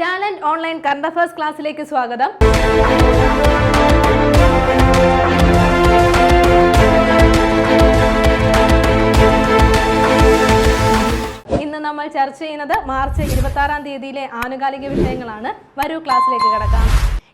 Talent online current affairs ക്ലാസ്സിലേക്ക് സ്വാഗതം. ഇന്ന് നമ്മൾ ചർച്ച ചെയ്യുന്നത് മാർച്ച് ഇരുപത്തി ആറാം തീയതിയിലെ ആനുകാലിക വിഷയങ്ങളാണ്. വരൂ ക്ലാസ്സിലേക്ക് കിടക്കാം.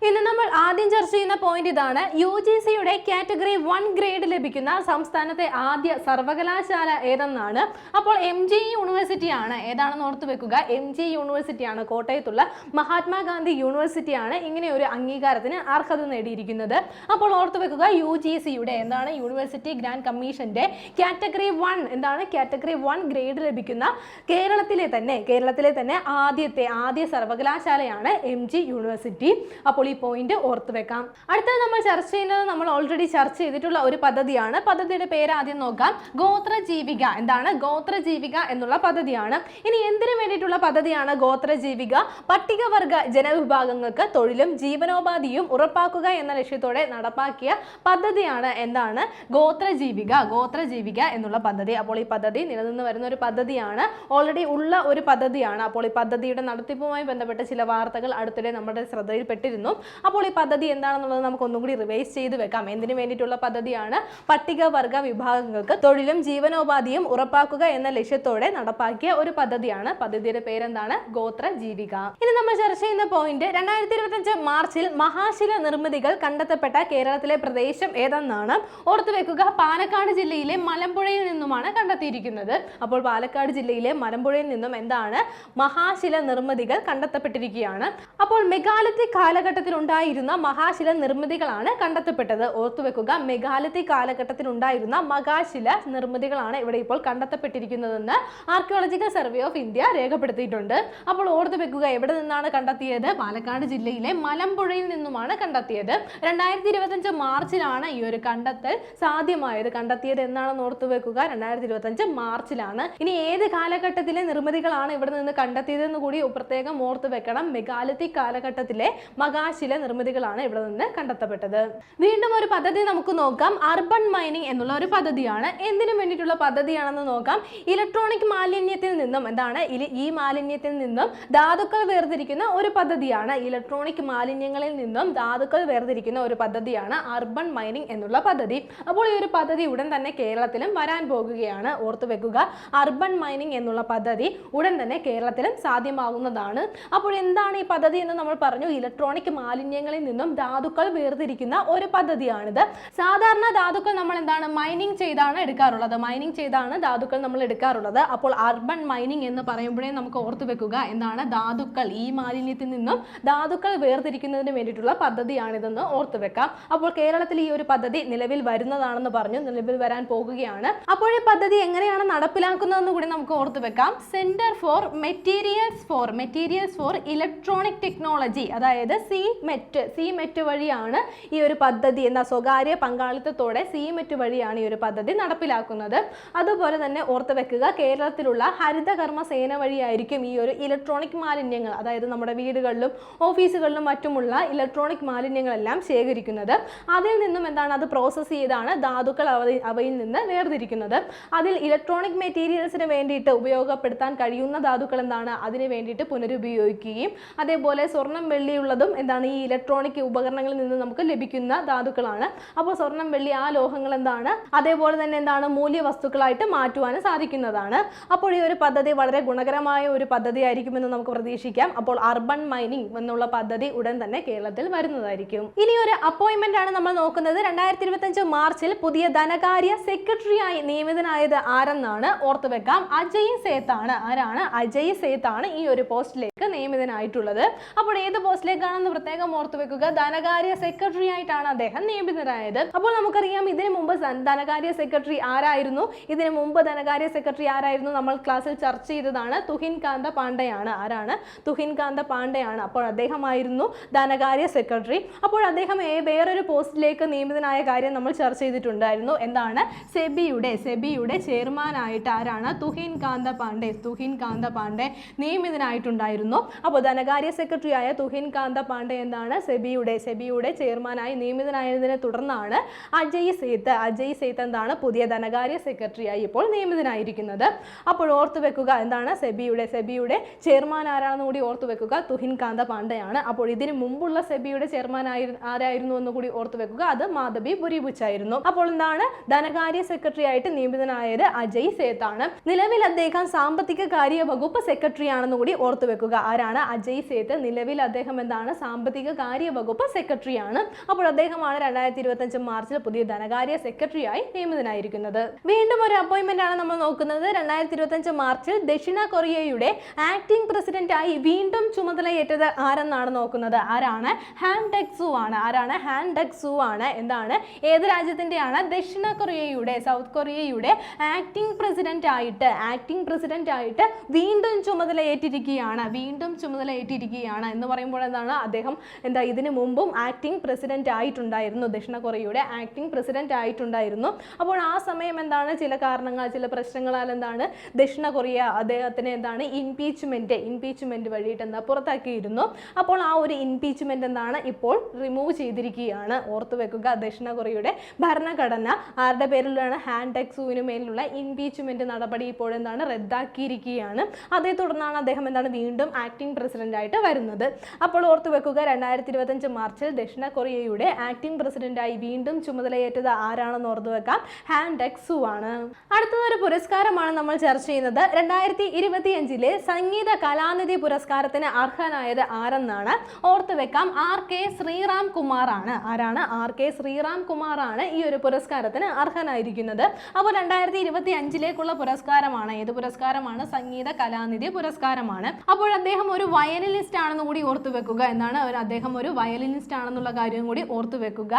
ഇന്ന് നമ്മൾ ആദ്യം ചർച്ച ചെയ്യുന്ന പോയിന്റ് ഇതാണ്. യു ജി സിയുടെ കാറ്റഗറി വൺ ഗ്രേഡ് ലഭിക്കുന്ന സംസ്ഥാനത്തെ ആദ്യ സർവകലാശാല ഏതെന്നാണ്. അപ്പോൾ എം ജി യൂണിവേഴ്സിറ്റി ആണ്. ഏതാണെന്ന് ഓർത്ത് വെക്കുക? എം ജി യൂണിവേഴ്സിറ്റി ആണ്. കോട്ടയത്തുള്ള മഹാത്മാഗാന്ധി യൂണിവേഴ്സിറ്റി ആണ് ഇങ്ങനെ ഒരു അംഗീകാരത്തിന് അർഹത നേടിയിരിക്കുന്നത്. അപ്പോൾ ഓർത്ത് വെക്കുക യു ജി സിയുടെ എന്താണ്? യൂണിവേഴ്സിറ്റി ഗ്രാൻഡ് കമ്മീഷന്റെ കാറ്റഗറി വൺ എന്താണ്? കാറ്റഗറി വൺ ഗ്രേഡ് ലഭിക്കുന്ന കേരളത്തിലെ തന്നെ കേരളത്തിലെ തന്നെ ആദ്യത്തെ ആദ്യ സർവകലാശാലയാണ് എം ജി യൂണിവേഴ്സിറ്റി അപ്പോൾ ഈ പോയിന്റ് ഓർത്ത് വെക്കാം. അടുത്തത് നമ്മൾ ചർച്ച ചെയ്യുന്നത് നമ്മൾ ഓൾറെഡി ചർച്ച ചെയ്തിട്ടുള്ള ഒരു പദ്ധതിയാണ്. പദ്ധതിയുടെ പേര് ആദ്യം നോക്കാം. ഗോത്ര ജീവിക എന്താണ്? ഗോത്ര ജീവിക എന്നുള്ള പദ്ധതിയാണ്. ഇനി എന്തിനു വേണ്ടിയിട്ടുള്ള പദ്ധതിയാണ് ഗോത്ര ജീവിക പട്ടികവർഗ ജനവിഭാഗങ്ങൾക്ക് തൊഴിലും ജീവനോപാധിയും ഉറപ്പാക്കുക എന്ന ലക്ഷ്യത്തോടെ നടപ്പാക്കിയ പദ്ധതിയാണ് എന്താണ്? ഗോത്ര ജീവിക ഗോത്ര ജീവിക എന്നുള്ള പദ്ധതി. അപ്പോൾ ഈ പദ്ധതി നിലനിന്ന് വരുന്ന ഒരു പദ്ധതിയാണ്. ഓൾറെഡി ഉള്ള ഒരു പദ്ധതിയാണ്. അപ്പോൾ ഈ പദ്ധതിയുടെ നടത്തിപ്പുമായി ബന്ധപ്പെട്ട ചില വാർത്തകൾ അടുത്തിടെ നമ്മുടെ ശ്രദ്ധയിൽപ്പെട്ടിരുന്നു. അപ്പോൾ ഈ പദ്ധതി എന്താണെന്നുള്ളത് നമുക്ക് ഒന്നും കൂടി റിവൈസ് ചെയ്ത് വെക്കാം. എന്തിനു വേണ്ടിയിട്ടുള്ള പദ്ധതിയാണ്? പട്ടികവർഗ വിഭാഗങ്ങൾക്ക് തൊഴിലും ജീവനോപാധിയും ഉറപ്പാക്കുക എന്ന ലക്ഷ്യത്തോടെ നടപ്പാക്കിയ ഒരു പദ്ധതിയാണ്. പദ്ധതിയുടെ പേരെന്താണ്? ഗോത്ര ജീവിക. ഇനി നമ്മൾ ചർച്ച ചെയ്യുന്ന പോയിന്റ് രണ്ടായിരത്തി ഇരുപത്തഞ്ച് മാർച്ചിൽ മഹാശില നിർമ്മിതികൾ കണ്ടെത്തപ്പെട്ട കേരളത്തിലെ പ്രദേശം ഏതെന്നാണ്? ഓർത്തു വെക്കുക പാലക്കാട് ജില്ലയിലെ മലമ്പുഴയിൽ നിന്നുമാണ് കണ്ടെത്തിയിരിക്കുന്നത്. അപ്പോൾ പാലക്കാട് ജില്ലയിലെ മലമ്പുഴയിൽ നിന്നും എന്താണ്? മഹാശില നിർമ്മിതികൾ കണ്ടെത്തപ്പെട്ടിരിക്കുകയാണ്. അപ്പോൾ മെഗാലിത്തിക് കാലഘട്ടത്തിൽ ഉണ്ടായിരുന്ന മഹാശില നിർമ്മിതികളാണ് കണ്ടെത്തപ്പെട്ടത്. ഓർത്തുവെക്കുക വെക്കുക കാലഘട്ടത്തിലുണ്ടായിരുന്ന മഹാശില നിർമ്മിതികളാണ് ഇവിടെ ഇപ്പോൾ കണ്ടെത്തപ്പെട്ടിരിക്കുന്നതെന്ന് ആർക്കിയോളജിക്കൽ സർവേ ഓഫ് ഇന്ത്യ രേഖപ്പെടുത്തിയിട്ടുണ്ട്. അപ്പോൾ ഓർത്തു വെക്കുക എവിടെ നിന്നാണ് കണ്ടെത്തിയത്? പാലക്കാട് ജില്ലയിലെ മലമ്പുഴയിൽ നിന്നുമാണ് കണ്ടെത്തിയത്. രണ്ടായിരത്തി ഇരുപത്തഞ്ച് മാർച്ചിലാണ് ഈ ഒരു കണ്ടെത്തൽ സാധ്യമായത്. കണ്ടെത്തിയത് എന്നാണെന്ന് ഓർത്തു വെക്കുക രണ്ടായിരത്തി ഇരുപത്തഞ്ച് മാർച്ചിലാണ്. ഇനി ഏത് കാലഘട്ടത്തിലെ നിർമ്മിതികളാണ് ഇവിടെ നിന്ന് കണ്ടെത്തിയതെന്ന് കൂടി പ്രത്യേകം ഓർത്തു വെക്കണം മെഗാലിത്തിക് കാലഘട്ടത്തിലെ മകാശില നിർമ്മിതികളാണ് ഇവിടെ നിന്ന് കണ്ടെത്തപ്പെട്ടത്. വീണ്ടും ഒരു പദ്ധതി നമുക്ക് നോക്കാം. അർബൻ മൈനിങ് എന്നുള്ള ഒരു പദ്ധതിയാണ്. എന്തിനു വേണ്ടിയിട്ടുള്ള പദ്ധതിയാണെന്ന് നോക്കാം. ഇലക്ട്രോണിക് മാലിന്യത്തിൽ നിന്നും എന്താണ്? ഈ മാലിന്യത്തിൽ നിന്നും ധാതുക്കൾ വേർതിരിക്കുന്ന ഒരു പദ്ധതിയാണ്. ഇലക്ട്രോണിക് മാലിന്യങ്ങളിൽ നിന്നും ധാതുക്കൾ വേർതിരിക്കുന്ന ഒരു പദ്ധതിയാണ് അർബൺ മൈനിങ് എന്നുള്ള പദ്ധതി. അപ്പോൾ ഈ ഒരു പദ്ധതി ഉടൻ തന്നെ കേരളത്തിലും വരാൻ പോകുകയാണ്. ഓർത്തു വെക്കുക. അർബൺ മൈനിങ് എന്നുള്ള പദ്ധതി ഉടൻ തന്നെ കേരളത്തിലും സാധ്യമാകുന്നതാണ് അപ്പോൾ എന്താണ് ഈ പദ്ധതി എന്ന് നമ്മൾ പറഞ്ഞു? ഇലക്ട്രോണിക് മാലിന്യങ്ങളിൽ നിന്നും ധാതുക്കൾ വേർതിരിക്കുന്ന ഒരു പദ്ധതിയാണിത്. സാധാരണ ധാതുക്കൾ നമ്മൾ എന്താണ് മൈനിങ് ചെയ്താണ് എടുക്കാറുള്ളത്. മൈനിങ് ചെയ്താണ് ധാതുക്കൾ നമ്മൾ എടുക്കാറുള്ളത്. അപ്പോൾ അർബൻ മൈനിങ് എന്ന് പറയുമ്പോഴേ നമുക്ക് ഓർത്തു വെക്കുക എന്താണ് ധാതുക്കൾ. ഈ മാലിന്യത്തിൽ നിന്നും ധാതുക്കൾ വേർതിരിക്കുന്നതിന് വേണ്ടിയിട്ടുള്ള പദ്ധതിയാണിതെന്ന് ഓർത്തു വെക്കാം. അപ്പോൾ കേരളത്തിൽ ഈ ഒരു പദ്ധതി നിലവിൽ വരുന്നതാണെന്ന് പറഞ്ഞു. നിലവിൽ വരാൻ പോകുകയാണ്. അപ്പോൾ ഈ പദ്ധതി എങ്ങനെയാണ് നടപ്പിലാക്കുന്നതെന്ന് കൂടി നമുക്ക് ഓർത്തു വെക്കാം. Centre for materials for materials for electronic technology അതായത് സി മെറ്റ് സി മെറ്റ് വഴിയാണ് ഈ ഒരു പദ്ധതി എന്ന സ്വകാര്യ പങ്കാളിത്തത്തോടെ സി മെറ്റ് വഴിയാണ് ഈ ഒരു പദ്ധതി നടപ്പിലാക്കുന്നത്. അതുപോലെ തന്നെ ഓർത്ത് വെക്കുക കേരളത്തിലുള്ള ഹരിതകർമ്മ സേന വഴിയായിരിക്കും ഈ ഒരു ഇലക്ട്രോണിക് മാലിന്യങ്ങൾ അതായത് നമ്മുടെ വീടുകളിലും ഓഫീസുകളിലും മറ്റുമുള്ള ഇലക്ട്രോണിക് മാലിന്യങ്ങളെല്ലാം ശേഖരിക്കുന്നത്. അതിൽ നിന്നും എന്താണ് അത് പ്രോസസ്സ് ചെയ്താണ് ധാതുക്കൾ അവ അവയിൽ നിന്ന് വേർതിരിക്കുന്നത്. അതിൽ ഇലക്ട്രോണിക് മെറ്റീരിയൽസിന് വേണ്ടിയിട്ട് ഉപയോഗപ്പെടുത്താൻ കഴിയുന്ന ധാതുക്കൾ എന്താണ്? അതിന് വേണ്ടിയിട്ട് പുനരുപയോഗിക്കുകയും അതേപോലെ സ്വർണം വെള്ളിയുള്ളതും എന്താണ് ഈ ഇലക്ട്രോണിക് ഉപകരണങ്ങളിൽ നിന്ന് നമുക്ക് ലഭിക്കുന്ന ധാതുക്കളാണ്. അപ്പോൾ സ്വർണം വെള്ളി ആ ലോഹങ്ങൾ എന്താണ്? അതേപോലെ തന്നെ എന്താണ്? മൂല്യ വസ്തുക്കളായിട്ട് മാറ്റുവാനും സാധിക്കുന്നതാണ്. അപ്പോൾ ഈ ഒരു പദ്ധതി വളരെ ഗുണകരമായ ഒരു പദ്ധതി ആയിരിക്കുമെന്ന് നമുക്ക് പ്രതീക്ഷിക്കാം. അപ്പോൾ അർബൻ മൈനിങ് എന്നുള്ള പദ്ധതി ഉടൻ തന്നെ കേരളത്തിൽ വരുന്നതായിരിക്കും. ഇനി ഒരു അപ്പോയിന്റ്മെന്റ് ആണ് നമ്മൾ നോക്കുന്നത്. രണ്ടായിരത്തി ഇരുപത്തഞ്ച് മാർച്ചിൽ പുതിയ ധനകാര്യ സെക്രട്ടറിയായി നിയമിതനായത് ആരെന്നാണ് ഓർത്തു വെക്കാം. അജയ് സേത്താണ്. ആരാണ്? അജയ് സേത്താണ് ഈ ഒരു പോസ്റ്റിലേക്ക് നിയമിതനായിട്ടുള്ളത്. അപ്പോൾ ഏത് പോസ്റ്റിലേക്കാണെന്ന് പ്രത്യേകം ഓർത്തു വെക്കുക. ധനകാര്യ സെക്രട്ടറി ആയിട്ടാണ് അദ്ദേഹം നിയമിതനായത്. അപ്പോൾ നമുക്കറിയാം ഇതിനു മുമ്പ് ധനകാര്യ സെക്രട്ടറി ആരായിരുന്നു? ഇതിനു മുമ്പ് ധനകാര്യ സെക്രട്ടറി ആരായിരുന്നു? നമ്മൾ ക്ലാസ്സിൽ ചർച്ച ചെയ്തതാണ് തുഹിൻ കാന്ത പാണ്ഡെയാണ്. ആരാണ്? തുഹിൻ കാന്ത പാണ്ഡെയാണ്. അപ്പോൾ അദ്ദേഹമായിരുന്നു ധനകാര്യ സെക്രട്ടറി അപ്പോൾ അദ്ദേഹം വേറൊരു പോസ്റ്റിലേക്ക് നിയമിതനായ കാര്യം നമ്മൾ ചർച്ച ചെയ്തിട്ടുണ്ടായിരുന്നു. എന്താണ്? സെബിയുടെ സെബിയുടെ ചെയർമാനായിട്ട് ആരാണ്? തുഹിൻ കാന്ത പാണ്ഡെ തുഹിൻ കാന്ത പാണ്ഡെ നിയമിതനായിട്ടുണ്ടായിരുന്നു. അപ്പോൾ ധനകാര്യ സെക്രട്ടറി ആയ തുഹിൻ കാന്ത പാണ്ഡെ എന്താണ് സെബിയുടെ സെബിയുടെ ചെയർമാനായി നിയമിതനായതിനെ തുടർന്നാണ് അജയ് സേത്ത്. അജയ് സേത്ത് എന്താണ്? പുതിയ ധനകാര്യ സെക്രട്ടറിയായി ഇപ്പോൾ നിയമിതനായിരിക്കുന്നത്. അപ്പോൾ ഓർത്തു വെക്കുക എന്താണ് സെബിയുടെ സെബിയുടെ ചെയർമാൻ ആരാണെന്ന് കൂടി ഓർത്തു വെക്കുക. തുഹിൻ കാന്ത പാണ്ഡെയാണ്. അപ്പോൾ ഇതിന് മുമ്പുള്ള സെബിയുടെ ചെയർമാൻ ആയി ആരായിരുന്നു എന്ന് കൂടി ഓർത്തു വെക്കുക. അത് മാധബി ബുരിബുച്ച് ആയിരുന്നു. അപ്പോൾ എന്താണ്? ധനകാര്യ സെക്രട്ടറി ആയിട്ട് നിയമിതനായത് അജയ് സേത്താണ്. നിലവിൽ അദ്ദേഹം സാമ്പത്തിക കാര്യ വകുപ്പ് സെക്രട്ടറി ആണെന്ന് കൂടി ഓർത്തു വെക്കുക. ആരാണ്? അജയ് സേത്ത്. നിലവിൽ അദ്ദേഹം എന്താണ്? സാമ്പത്തിക കാര്യ വകുപ്പ് സെക്രട്ടറി ആണ് അപ്പോൾ അദ്ദേഹമാണ് രണ്ടായിരത്തി ഇരുപത്തി മാർച്ചിൽ പുതിയ ധനകാര്യ സെക്രട്ടറിയായി നിയമിതനായിരിക്കുന്നത്. വീണ്ടും ഒരു അപ്പോയിന്റ്മെന്റ് ആണ് നമ്മൾ നോക്കുന്നത്. രണ്ടായിരത്തി ഇരുപത്തി മാർച്ചിൽ ദക്ഷിണ കൊറിയയുടെ ആക്ടിംഗ് പ്രസിഡന്റ് ആയി വീണ്ടും ചുമതലയേറ്റത് ആരെന്നാണ് നോക്കുന്നത്? ആരാണ്? ഹാൻ ആണ്. ആരാണ്? ഹാൻ ആണ്. എന്താണ്? ഏത് രാജ്യത്തിന്റെയാണ് ദക്ഷിണ കൊറിയയുടെ സൗത്ത് കൊറിയയുടെ ആക്ടിംഗ് പ്രസിഡന്റ് ആയിട്ട് ആക്ടിംഗ് പ്രസിഡന്റ് ആയിട്ട് വീണ്ടും ചുമതലയേറ്റിരിക്കുകയാണ്. വീണ്ടും ചുമതലയേറ്റിരിക്കുകയാണ് എന്ന് പറയുമ്പോൾ എന്താണ്? അദ്ദേഹം എന്താ ഇതിനു മുമ്പും ആക്ടിംഗ് പ്രസിഡന്റ് ആയിട്ടുണ്ടായിരുന്നു. ദക്ഷിണ കൊറിയയുടെ ആക്ടിംഗ് പ്രസിഡന്റ് ആയിട്ടുണ്ടായിരുന്നു. അപ്പോൾ ആ സമയം എന്താണ്? ചില കാരണങ്ങൾ ചില പ്രശ്നങ്ങളാൽ എന്താണ്? ദക്ഷിണ കൊറിയ അദ്ദേഹത്തിന് എന്താണ്? ഇംപീച്ച്മെന്റ് ഇംപീച്ച്മെന്റ് വഴിയിട്ട് എന്താ പുറത്താക്കിയിരുന്നു. അപ്പോൾ ആ ഒരു ഇംപീച്ച്മെന്റ് എന്താണ്? ഇപ്പോൾ റിമൂവ് ചെയ്തിരിക്കുകയാണ്. ഓർത്തു വെക്കുക ദക്ഷിണ കൊറിയയുടെ ഭരണഘടന ആരുടെ പേരിലാണ്? ഹാൻ ടെക്സുവിന് മേലുള്ള ഇംപീച്ച്മെന്റ് നടപടി ഇപ്പോൾ എന്താണ്? റദ്ദാക്കിയിരിക്കുകയാണ്. അതേ തുടർന്നാണ് അദ്ദേഹം എന്താണ് വീണ്ടും ആക്ടിംഗ് പ്രസിഡന്റ് ആയിട്ട് വരുന്നത്. അപ്പോൾ ഓർത്തു വെക്കുക രണ്ടായിരത്തി ഇരുപത്തഞ്ച് മാർച്ചിൽ ദക്ഷിണ കൊറിയയുടെ ആക്ടിംഗ് പ്രസിഡന്റായി വീണ്ടും ചുമതലയേറ്റത് ആരാണെന്ന് ഓർത്തു വെക്കാം. ഹാൻ ഡെക്സു ആണ്. അടുത്തതൊരു പുരസ്കാരമാണ് നമ്മൾ ചർച്ച ചെയ്യുന്നത്. രണ്ടായിരത്തി ഇരുപത്തിയഞ്ചിലെ സംഗീത കലാനിധി പുരസ്കാരത്തിന് അർഹനായത് ആരെന്നാണ് ഓർത്തു വെക്കാം. ആർ കെ ശ്രീറാം കുമാർ ആണ്. ആരാണ്? ആർ കെ ശ്രീറാം കുമാർ ആണ് ഈ ഒരു പുരസ്കാരത്തിന് അർഹനായിരിക്കുന്നത്. അപ്പോൾ രണ്ടായിരത്തി ഇരുപത്തി അഞ്ചിലേക്കുള്ള പുരസ്കാരമാണ്. ഏത് പുരസ്കാരമാണ്? സംഗീത കലാനിധി പുരസ്കാരമാണ്. അപ്പോൾ അദ്ദേഹം ഒരു വയലിനിസ്റ്റ് ആണെന്ന് കൂടി ഓർത്തുവെക്കുക എന്നാണ് അദ്ദേഹം ഒരു വയലിനിസ്റ്റ് ആണെന്നുള്ള കാര്യം കൂടി ഓർത്തു വെക്കുക.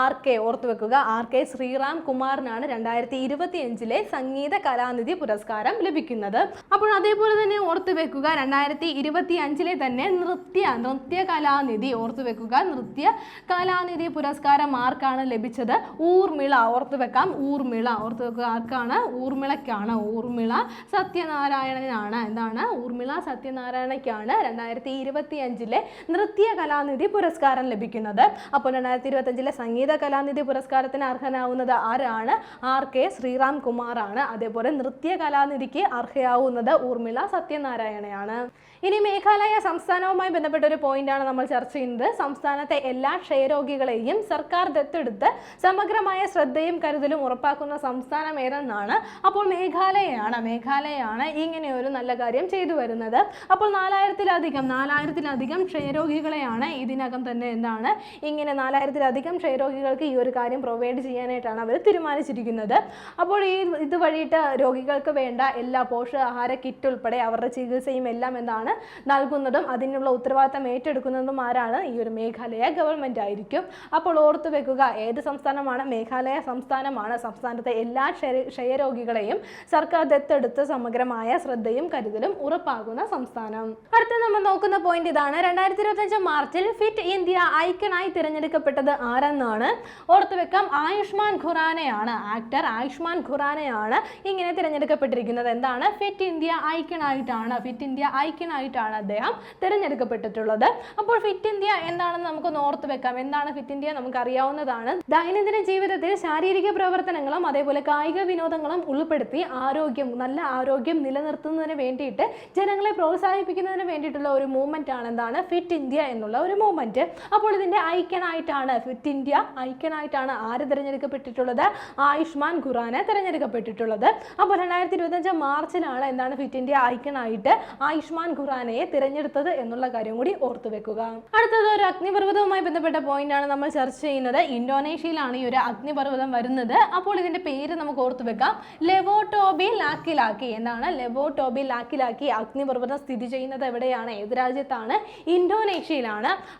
ആർ കെ ഓർത്തു വെക്കുക. ആർ കെ ശ്രീറാം കുമാറിനാണ് രണ്ടായിരത്തി ഇരുപത്തി അഞ്ചിലെ സംഗീത കലാനിധി പുരസ്കാരം ലഭിക്കുന്നത്. അപ്പോൾ അതേപോലെ തന്നെ ഓർത്തു വെക്കുക രണ്ടായിരത്തി ഇരുപത്തി അഞ്ചിലെ തന്നെ നൃത്യ നൃത്യ കലാനിധി ഓർത്തു വെക്കുക. നൃത്യ കലാനിധി പുരസ്കാരം ആർക്കാണ് ലഭിച്ചത്? ഊർമിള ഓർത്തു വെക്കാം. ഊർമിള ഓർത്തു വെക്കുക ആർക്കാണ്? ഊർമിളയ്ക്കാണ്. ഊർമിള സത്യനാരായണനാണ്. എന്താണ്? ഊർമിള സത്യനാരായണയ്ക്കാണ് രണ്ടായിരത്തി ഇരുപത്തി അഞ്ചിലെ നൃത്യ കലാനിധി പുരസ്കാരം ലഭിക്കുന്നത്. അപ്പോൾ രണ്ടായിരത്തി ഇരുപത്തി അഞ്ചിലെ സംഗീത കലാനിധി പുരസ്കാരത്തിന് അർഹനാവുന്നത് ആരാണ്? ആർ കെ ശ്രീറാം കുമാറാണ്. അതേപോലെ നൃത്യ കലാനിധിക്ക് അർഹയാവുന്നത് ഊർമിള സത്യനാരായണയാണ്. ഇനി മേഘാലയ സംസ്ഥാനവുമായി ബന്ധപ്പെട്ട ഒരു പോയിന്റാണ് നമ്മൾ ചർച്ച ചെയ്യുന്നത്. സംസ്ഥാനത്തെ എല്ലാ ക്ഷയരോഗികളെയും സർക്കാർ ദത്തെടുത്ത് സമഗ്രമായ ശ്രദ്ധയും കരുതലും ഉറപ്പാക്കുന്ന സംസ്ഥാനം ഏതെന്നാണ്? അപ്പോൾ മേഘാലയയാണ്. മേഘാലയയാണ് ഇങ്ങനെ ഒരു നല്ല കാര്യം ചെയ്തു വരുന്നത്. അപ്പോൾ നാലായിരത്തിലധികം നാലായിരത്തിലധികം ക്ഷയരോഗികളെയാണ് ഇതിനകം തന്നെ എന്താണ്? ഇങ്ങനെ നാലായിരത്തിലധികം ക്ഷയരോഗികൾക്ക് ഈ ഒരു കാര്യം പ്രൊവൈഡ് ചെയ്യാനായിട്ടാണ് അവർ തീരുമാനിച്ചിരിക്കുന്നത്. അപ്പോൾ ഈ ഇത് വഴിയിട്ട് രോഗികൾക്ക് വേണ്ട എല്ലാ പോഷകാഹാര കിറ്റ് ഉൾപ്പെടെ അവരുടെ ചികിത്സയും എല്ലാം എന്താണ്? നൽകുന്നതും അതിനുള്ള ഉത്തരവാദിത്തം ഏറ്റെടുക്കുന്നതും ആരാണ്? ഈ ഒരു മേഘാലയ ഗവൺമെന്റ് ആയിരിക്കും. അപ്പോൾ ഓർത്തു വെക്കുക ഏത് സംസ്ഥാനമാണ്? മേഘാലയ സംസ്ഥാനമാണ്. സംസ്ഥാനത്തെ എല്ലാ ക്ഷയ- ക്ഷയരോഗികളെയും സർക്കാർ ദത്തെടുത്ത് സമഗ്രമായ ശ്രദ്ധയും കരുതലും ഉറപ്പാകുന്ന സംസ്ഥാനം. അടുത്ത നമ്മൾ നോക്കുന്ന പോയിന്റ് ഇതാണ്. രണ്ടായിരത്തി ഇരുപത്തഞ്ച് മാർച്ചിൽ ഫിറ്റ് ഇന്ത്യ ഐക്കണായി തിരഞ്ഞെടുക്കപ്പെട്ടത് ആരെന്നാണ്? ഓർത്തു വെക്കാം ആയുഷ്മാൻ ഖുറാനയാണ്. ആക്ടർ ആയുഷ്മാൻ ഖുറാനയാണ് ഇങ്ങനെ തിരഞ്ഞെടുക്കപ്പെട്ടിരിക്കുന്നത്. എന്താണ്? ഫിറ്റ് ഇന്ത്യ ഐക്കണായിട്ടാണ്. ഫിറ്റ് ഇന്ത്യ ഐക്കണായിട്ടാണ് അദ്ദേഹം തിരഞ്ഞെടുക്കപ്പെട്ടിട്ടുള്ളത്. അപ്പോൾ ഫിറ്റ് ഇന്ത്യ എന്താണെന്ന് നമുക്ക് ഓർത്തു വെക്കാം എന്താണ് ഫിറ്റ് ഇന്ത്യ നമുക്ക് അറിയാവുന്നതാണ് ദൈനംദിന ജീവിതത്തിൽ ശാരീരിക പ്രവർത്തനങ്ങളും അതേപോലെ കായിക വിനോദങ്ങളും ഉൾപ്പെടുത്തി ആരോഗ്യം നല്ല ആരോഗ്യം നിലനിർത്തുന്നതിന് വേണ്ടിയിട്ട് ജനങ്ങളെ പ്രോത്സാഹിപ്പിക്കുന്നതിന് വേണ്ടിയിട്ടുള്ള ഒരു മൂവ്മെന്റ് ആണ് എന്താണ്? ഫിറ്റ് ഇന്ത്യ എന്നുള്ള ഒരു മൂവ്മെന്റ് അപ്പോൾ ഇതിന്റെ ഐക്യനായിട്ടാണ് ഫിറ്റ് ഇന്ത്യ ഐക്യനായിട്ടാണ് ആര് തിരഞ്ഞെടുക്കപ്പെട്ടിട്ടുള്ളത്? ആയുഷ്മാൻ ഖുറാന തിരഞ്ഞെടുക്കപ്പെട്ടിട്ടുള്ളത്. അപ്പോൾ രണ്ടായിരത്തി ഇരുപത്തഞ്ച് മാർച്ചിലാണ് എന്താണ് ഫിറ്റ് ഇന്ത്യ ഐക്കണായിട്ട് ആയുഷ്മാൻ ഖുറാനയെ തിരഞ്ഞെടുത്തത് എന്നുള്ള കാര്യം കൂടി ഓർത്തു വെക്കുക. അടുത്തത് ഒരു അഗ്നിപർവതവുമായി ബന്ധപ്പെട്ട പോയിന്റ് ആണ് നമ്മൾ ചർച്ച ചെയ്യുന്നത്. ഇന്തോനേഷ്യയിലാണ് ഈ ഒരു അഗ്നിപർവതം വരുന്നത്. അപ്പോൾ ഇതിന്റെ പേര് നമുക്ക് ഓർത്തു വെക്കാം. ലെവോട്ടോബി ലാക്കിലാക്കി എന്താണ്? ലെവോട്ടോബി ലാക്കിലാക്കി അഗ്നിപർവതം സ്ഥിതി ചെയ്യുന്നത് എവിടെയാണ്? ഏത് രാജ്യത്താണ്? ഇന്തോനേഷ്യയിലാണ്.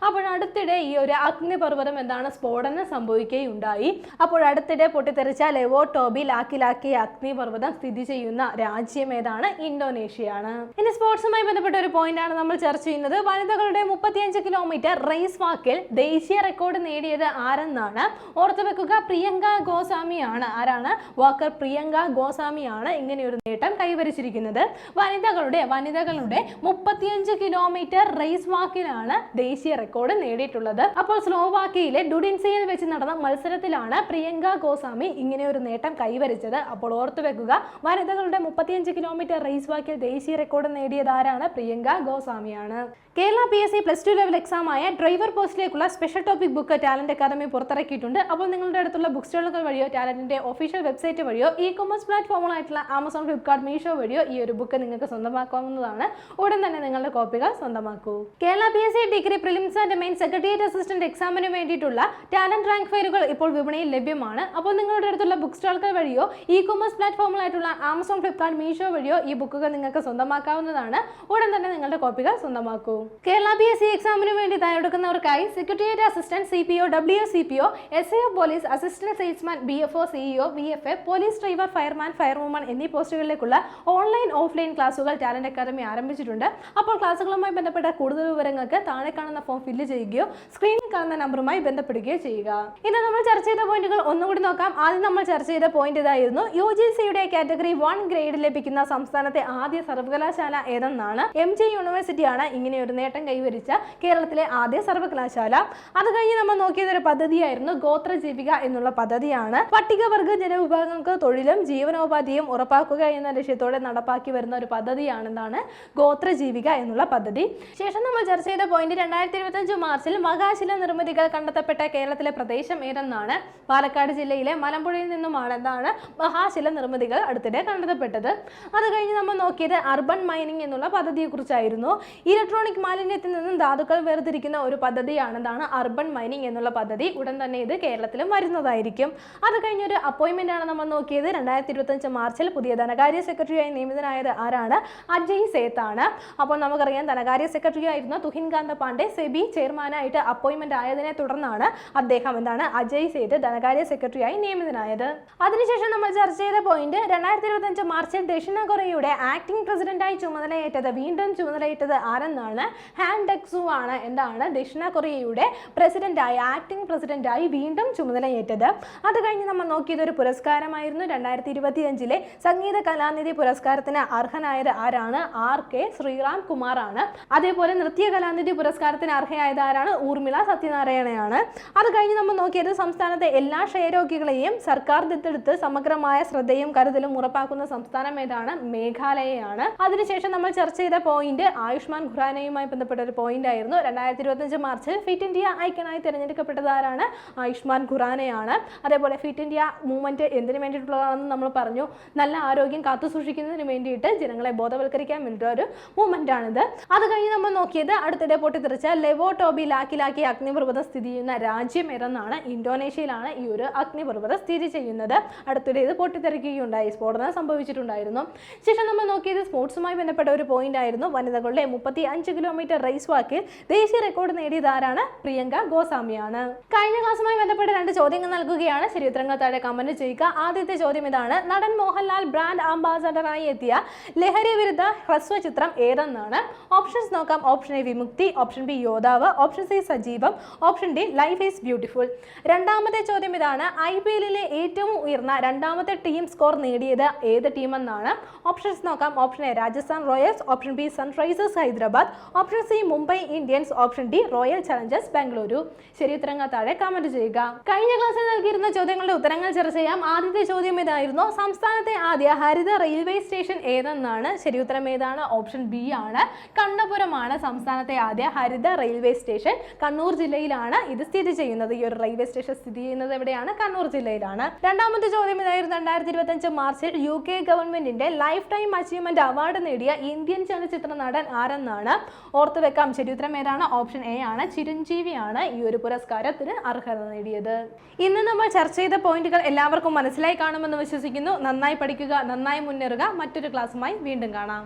അപ്പോൾ അടുത്തിടെ ഈ ഒരു അഗ്നിപർവതം എന്താണ് സ്ഫോടനം സംഭവിക്കുകയുണ്ടായി. അപ്പോൾ അടുത്തിടെ പൊട്ടിത്തെറിച്ച ലെവോട്ടോബി ലാക്കിലാക്കി അഗ്നിപർവതം സ്ഥിതി ചെയ്യുന്ന രാജ്യം ഏതാണ്? ഇന്തോനേഷ്യയാണ്. ഇനി സ്പോർട്സുമായി ബന്ധപ്പെട്ട ഒരു പോയിന്റ് ആണ് നമ്മൾ ചർച്ച ചെയ്യുന്നത്. വനിതകളുടെ മുപ്പത്തിയഞ്ച് കിലോമീറ്റർ റേസ് വാക്കിൽ ദേശീയ റെക്കോർഡ് നേടിയത് ആരെന്നാണ്? ഓർത്തു വെക്കുക പ്രിയങ്ക ഗോസ്വാമിയാണ്. ആരാണ്? വാക്കർ പ്രിയങ്ക ഗോസ്വാമിയാണ് ഇങ്ങനെ ഒരു നേട്ടം കൈവരിച്ചിരിക്കുന്നത്. വനിതകളുടെ വനിതകളുടെ മുപ്പത്തിയഞ്ച് കിലോമീറ്റർ റേസ് വാക്കിലാണ് ദേശീയ റെക്കോർഡ് നേടിയിട്ടുള്ളത്. അപ്പോൾ സ്ലോവാക്കിയയിലെ ഡുഡിൻസിയിൽ വെച്ച് നടന്ന മത്സരത്തിലാണ് പ്രിയങ്ക ഗോസ്വാമി ഇങ്ങനെ ഒരു നേട്ടം കൈവരിച്ചത്. അപ്പോൾ ഓർത്തു വെക്കുക വനിതകളുടെ മുപ്പത്തിയഞ്ച് കിലോമീറ്റർ റേസ് വാക്കിൽ ദേശീയ റെക്കോർഡ് നേടിയത് ആരാണ്? Priyanka ഗോസ്വാമിയാണ്. Kerala P S C plus two level എക്സാമായ driver പോസ്റ്റിലേക്കുള്ള special topic book talent academy പുറത്തിറക്കിയിട്ടുണ്ട്. അപ്പോൾ നിങ്ങളുടെ അടുത്തുള്ള ബുക്ക് സ്റ്റോളുകൾ വഴിയോ ടാലന്റിന്റെ ഒഫീഷ്യൽ വെബ്സൈറ്റ് വഴിയോ ഇ കൊമേഴ്സ് പ്ലാറ്റ്ഫോമുകളായിട്ടുള്ള ആമസോൺ ഫ്ലിപ്കാർട്ട് മീഷോ വഴിയോ ഈ ഒരു ബുക്ക് നിങ്ങൾക്ക് സ്വന്തമാക്കാവുന്നതാണ്. ഉടൻ തന്നെ നിങ്ങളുടെ കോപ്പികൾ സ്വന്തമാക്കൂ. Kerala P S C degree prelims and main secretariat assistant എക്സാമിന് വേണ്ടിയിട്ടുള്ള ടാലന്റ് റാങ്ക് ഫയലുകൾ ഇപ്പോൾ വിപണിയിൽ ലഭ്യമാണ്. അപ്പോൾ നിങ്ങളുടെ അടുത്തുള്ള ബുക്ക് സ്റ്റോളുകൾ വഴിയോ ഇ കൊമേഴ്സ് പ്ലാറ്റ്ഫോമുകളായിട്ടുള്ള ആമസോൺ ഫ്ലിപ്കാർട്ട് മീഷോ വഴിയോ ഈ ബുക്കുകൾ നിങ്ങൾക്ക് സ്വന്തമാക്കാവുന്നതാണ്. ഉടൻ തന്നെ നിങ്ങളുടെ കോപ്പികൾ സ്വന്തമാക്കൂ. കേരള പി എസ് സി എക്സാമിന് വേണ്ടി തയ്യാറെടുക്കുന്നവർക്കായി secretariat assistant C P O W C P O S I police assistant salesman B F O CEO V F A police driver fireman firewoman എന്നീ പോസ്റ്റുകളിലേക്കുള്ള ഓൺലൈൻ ഓഫ്ലൈൻ ക്ലാസുകൾ ടാലന്റ് അക്കാദമി ആരംഭിച്ചിട്ടുണ്ട്. അപ്പോൾ ക്ലാസുകളുമായി ബന്ധപ്പെട്ട കൂടുതൽ വിവരങ്ങൾക്ക് താഴെ കാണുന്ന ഫോം ഫില്ല് ചെയ്യുകയോ സ്ക്രീനിൽ കാണുന്ന നമ്പറുമായി ബന്ധപ്പെടുകയോ ചെയ്യുക. ഇന്ന് നമ്മൾ ചർച്ച ചെയ്ത പോയിന്റുകൾ ഒന്നുകൂടി നോക്കാം. ആദ്യം നമ്മൾ ചർച്ച ചെയ്ത പോയിന്റ് ഇതായിരുന്നു യു ജി സിയുടെ കാറ്റഗറി വൺ ഗ്രേഡ് ലഭിക്കുന്ന സംസ്ഥാനത്തെ ആദ്യ സർവകലാശാല ഏതെന്നാണ്. എം ജി യൂണിവേഴ്സിറ്റിയാണ് ഇങ്ങനെ ഒരു നേട്ടം കൈവരിച്ച കേരളത്തിലെ ആദ്യ സർവകലാശാല. അത് കഴിഞ്ഞ് നമ്മൾ നോക്കിയത് ഒരു പദ്ധതിയായിരുന്നു ഗോത്ര ജീവിക എന്നുള്ള പദ്ധതിയാണ്. പട്ടികവർഗ ജനവിഭാഗങ്ങൾക്ക് തൊഴിലും ജീവനോപാധിയും ഉറപ്പാക്കുക എന്ന ലക്ഷ്യത്തോടെ നടപ്പാക്കി വരുന്ന ഒരു പദ്ധതിയാണെന്നാണ് ഗോത്ര ജീവിക എന്നുള്ള പദ്ധതി. ശേഷം നമ്മൾ ചർച്ച ചെയ്ത പോയിന്റ് രണ്ടായിരത്തി ഇരുപത്തഞ്ച് മാർച്ചിൽ മഹാശില നിർമ്മിതികൾ കണ്ടെത്തപ്പെട്ട കേരളത്തിലെ പ്രദേശം ഏതെന്നാണ്? പാലക്കാട് ജില്ലയിലെ മലമ്പുഴയിൽ നിന്നുമാണ് എന്താണ് മഹാശില നിർമ്മിതികൾ അടുത്തിടെ കണ്ടെത്തപ്പെട്ടത്. അത് കഴിഞ്ഞ് നമ്മൾ നോക്കിയത് അർബൻ മൈനിങ് എന്നുള്ള പദ്ധതിയെക്കുറിച്ചായിരുന്നു. ഇലക്ട്രോണിക് മാലിന്യത്തിൽ നിന്നും ധാതുക്കൾ വേർതിരിക്കുന്ന ഒരു പദ്ധതിയാണ് എന്താണ് അർബൻ മൈനിങ് എന്നുള്ള പദ്ധതി. ഉടൻ തന്നെ ഇത് കേരളത്തിലും വരുന്നതായിരിക്കും. അത് കഴിഞ്ഞൊരു അപ്പോയിന്റ്മെന്റ് ആണ് നമ്മൾ നോക്കിയത്. രണ്ടായിരത്തി ഇരുപത്തഞ്ച് മാർച്ചിൽ പുതിയ ധനകാര്യ സെക്രട്ടറിയായി നിയമിതനായത് ആരാണ്? അജയ് സേത്ത് ആണ്. അപ്പോൾ നമുക്കറിയാം ധനകാര്യ സെക്രട്ടറി ആയിരുന്ന തുഹിൻ കാന്ത പാണ്ഡെ. സെബി ചെയർമാനായിട്ട് അപ്പോയിന്റ്മെന്റ് ആയതിനെ തുടർന്നാണ് അദ്ദേഹം എന്താണ് അജയ് സേത്ത് ധനകാര്യ സെക്രട്ടറിയായി നിയമിതനായത്. അതിനുശേഷം നമ്മൾ ചർച്ച ചെയ്ത പോയിന്റ് രണ്ടായിരത്തി ഇരുപത്തഞ്ച് മാർച്ചിൽ ദക്ഷിണ കൊറിയയുടെ ആക്ടിംഗ് പ്രസിഡന്റായി ചുമതലയേറ്റത് വീണ്ടും ചുമതലയേറ്റത് ആരെന്നാണ്? ഹാൻ ആണ് എന്താണ് ദക്ഷിണ കൊറിയയുടെ പ്രസിഡന്റായി ആക്ടിംഗ് പ്രസിഡന്റായി വീണ്ടും ചുമതലയേറ്റത്. അത് കഴിഞ്ഞ് നമ്മൾ നോക്കിയത് ഒരു പുരസ്കാരമായിരുന്നു. രണ്ടായിരത്തി ഇരുപത്തി അഞ്ചിലെ സംഗീത കലാനിധി പുരസ്കാരത്തിന് അർഹനായത് ആരാണ്? ആർ കെ ശ്രീറാം കുമാർ ആണ് അതേപോലെ നൃത്യ കലാനിധി പുരസ്കാരത്തിന് അർഹയായത് ആരാണ്? ഊർമിള സത്യനാരായണയാണ്. അത് കഴിഞ്ഞ് നമ്മൾ നോക്കിയത് സംസ്ഥാനത്തെ എല്ലാ ക്ഷയരോഗികളെയും സർക്കാർ ദത്തെടുത്ത് സമഗ്രമായ ശ്രദ്ധയും കരുതലും ഉറപ്പാക്കുന്ന സംസ്ഥാനം ഏതാണ്? മേഘാലയയാണ്. അതിനുശേഷം നമ്മൾ ചർച്ച ചെയ്ത പോയിന്റ് ആയുഷ്മാൻ ഖുറാനയുമായി ബന്ധപ്പെട്ട ഒരു പോയിന്റ് ആയിരുന്നു. രണ്ടായിരത്തി ഇരുപത്തഞ്ച് മാർച്ചിൽ ഫിറ്റ് ഇന്ത്യ ഐക്കണായി തിരഞ്ഞെടുക്കപ്പെട്ടത് ആരാണ്? ആയുഷ്മാൻ ഖുറാനയാണ്. അതേപോലെ ഫിറ്റ് ഇന്ത്യ മൂവ്മെന്റ് എന്തിനു വേണ്ടിയിട്ടുള്ളതാണെന്ന് നമ്മൾ പറഞ്ഞു. നല്ല ആരോഗ്യം കാത്തു സൂക്ഷിക്കുന്നതിന് വേണ്ടിയിട്ട് ജനങ്ങളെ ബോധവൽക്കരിക്കാൻ വേണ്ടിയിട്ട് ഒരു മൂവ്മെന്റ് ആണിത്. അത് കഴിഞ്ഞ് നമ്മൾ നോക്കിയത് അടുത്തിടെ പൊട്ടിത്തെറിച്ച ലെവോ ടോബി ലാക്കിലാക്കി അഗ്നിപർവതം സ്ഥിതി ചെയ്യുന്ന രാജ്യം ഏതെന്നാണ്? ഇന്തോനേഷ്യയിലാണ് ഈ ഒരു അഗ്നിപർവതം സ്ഥിതി ചെയ്യുന്നത്. അടുത്തിടെ ഇത് പൊട്ടിത്തെറിക്കുകയുണ്ടായി. സ്ഫോടനം സംഭവിച്ചിട്ടുണ്ടായിരുന്നു. ശേഷം നമ്മൾ നോക്കിയത് സ്പോർട്സുമായി ബന്ധപ്പെട്ട ഒരു പോയിന്റ് ആയിരുന്നു. വനിതകളുടെ മുപ്പത്തി അഞ്ച് കിലോമീറ്റർ റേസ് വാക്കിൽ ദേശീയ റെക്കോർഡ് നേടിയത് ആരാണ്? പ്രിയങ്ക ഗോസ്വാമിയാണ്. കഴിഞ്ഞ ക്ലാസ്സുമായി ബന്ധപ്പെട്ട രണ്ട് ചോദ്യങ്ങൾ നൽകുകയാണ്. ശരി ഉത്തരങ്ങൾ താഴെ കമന്റ് ചെയ്യുക. ആദ്യത്തെ ചോദ്യം ഇതാണ്. നടൻ മോഹൻലാൽ ബ്രാൻഡ് അംബാസഡറായി എത്തിയ ലഹരി വിരുദ്ധ ഹ്രസ്വ ചിത്രം ഏതെന്നാണ്? ഓപ്ഷൻസ് നോക്കാം. Option A Vimukthi option B Yodhavu option C Sajeevam option D life is beautiful രണ്ടാമത്തെ ചോദ്യം ഇതാണ്. ഐ പി എല്ലിലെ ഏറ്റവും ഉയർന്ന രണ്ടാമത്തെ ടീം സ്കോർ നേടിയത് ഏത് ടീമെന്നാണ് ഓപ്ഷൻസ് നോക്കാം. Option A Rajasthan Royals option B Sunrisers Hyderabad option C Mumbai Indians option D Royal Challengers Bengaluru ശരി ഉത്തരങ്ങൾ താഴെ കമന്റ് ചെയ്യുക. കഴിഞ്ഞ ക്ലാസ്സിൽ നൽകിയിരുന്ന ചോദ്യങ്ങളുടെ ഉത്തരങ്ങൾ ചർച്ച ചെയ്യാം. ആദ്യത്തെ ചോദ്യം ഇതായിരുന്നു. സംസ്ഥാനത്തെ ആദ്യ ഹരിത റെയിൽവേ സ്റ്റേഷൻ ഏതെന്നാണ്? ശരി ഉത്തരം ഏതാണ്? ഓപ്ഷൻ ബി ആണ്. കണ്ണപുരമാണ് സംസ്ഥാനത്തെ ആദ്യ ഹരിത റെയിൽവേ സ്റ്റേഷൻ കണ്ണൂർ ജില്ലയിലാണ് ഇത് സ്ഥിതി ചെയ്യുന്നത്. ഈ ഒരു റെയിൽവേ സ്റ്റേഷൻ സ്ഥിതി ചെയ്യുന്നത് എവിടെയാണ്? കണ്ണൂർ ജില്ലയിലാണ്. രണ്ടാമത്തെ ചോദ്യം ഇതായിരുന്നു. രണ്ടായിരത്തി ഇരുപത്തഞ്ച് മാർച്ചിൽ യു കെ ഗവൺമെന്റിന്റെ ലൈഫ് ടൈം അച്ചീവ്മെന്റ് അവാർഡ് നേടിയ ഇന്ത്യൻ ചലച്ചിത്ര നടൻ ആരെന്നാണ്? ഓർത്തു വെക്കാം. ശരി ഉത്തരം ഏതാണ്? ഓപ്ഷൻ എ ആണ്. ചിരഞ്ജീവിയാണ് ഈ ഒരു പുരസ്കാരത്തിന് അർഹത നേടിയത്. ഇന്ന് നമ്മൾ ചർച്ച ചെയ്ത പോയിന്റുകൾ എല്ലാവർക്കും മനസ്സിലായി കാണുമെന്ന് വിശ്വസിക്കുന്നു. നന്നായി പഠിക്കുക നന്നായി മുന്നേറുക. മറ്റൊരു ക്ലാസ്സുമായി വീണ്ടും കാണാം.